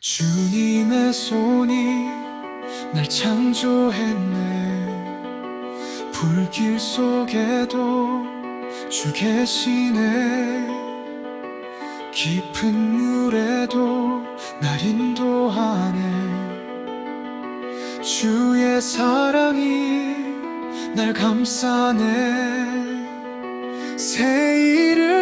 주님의 손이 날 창조했네. 불길 속에도 주 계시네. 깊은 물에도 날 인도하네. 주의 사랑이 날 감싸네. 새 일을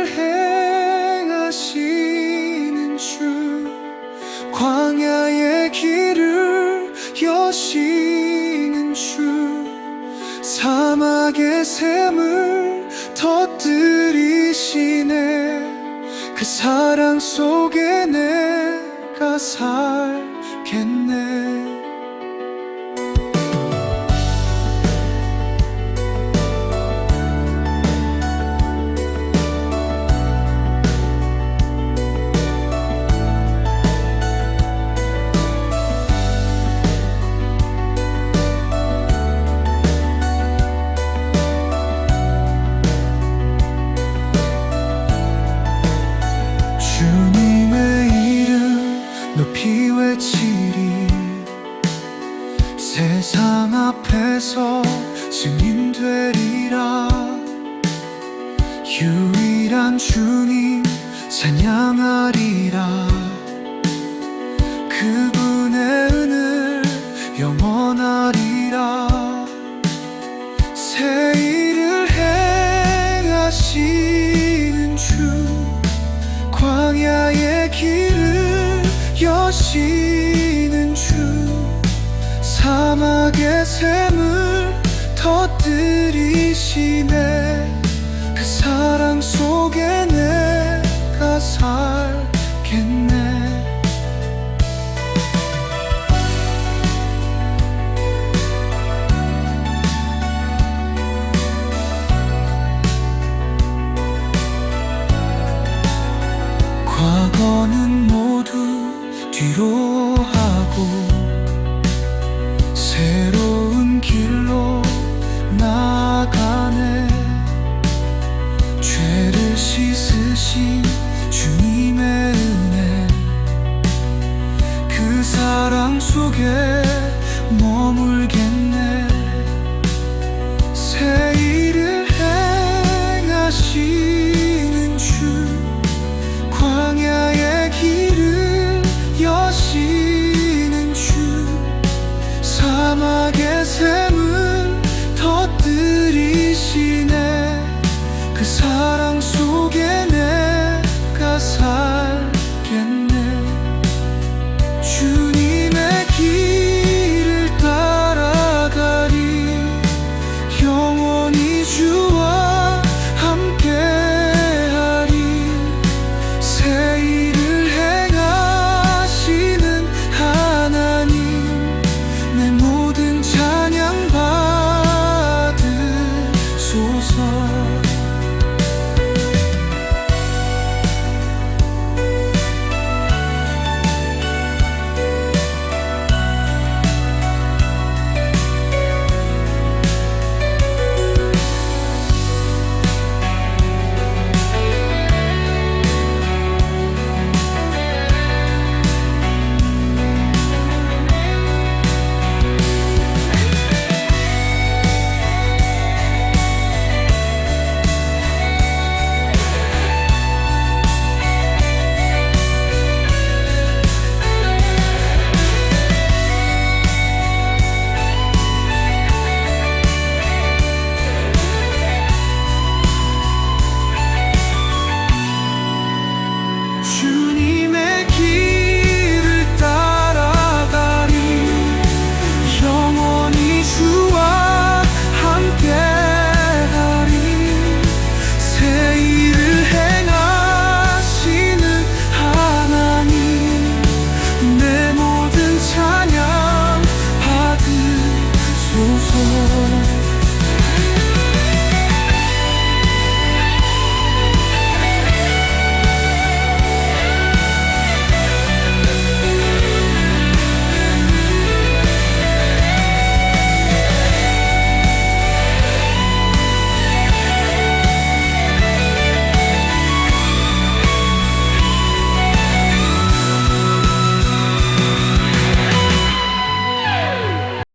사막의 샘을 터뜨리시네. 그 사랑 속에 내가 살겠네 외치리 세상 앞에서 증인 되리라. 유일한 주님 찬양하리라. 그분의 은을 영원하리라. 새 일을 행하시는 주 광야의 길을 여시는 주 사막의 샘을 터뜨리시네. 그 사랑 속에 내가 살겠네. 과거는 모두 뒤로 하고 새로운 길로 나아가네. 죄를 씻으신 주님의 은혜. 그 사랑 속에 머물게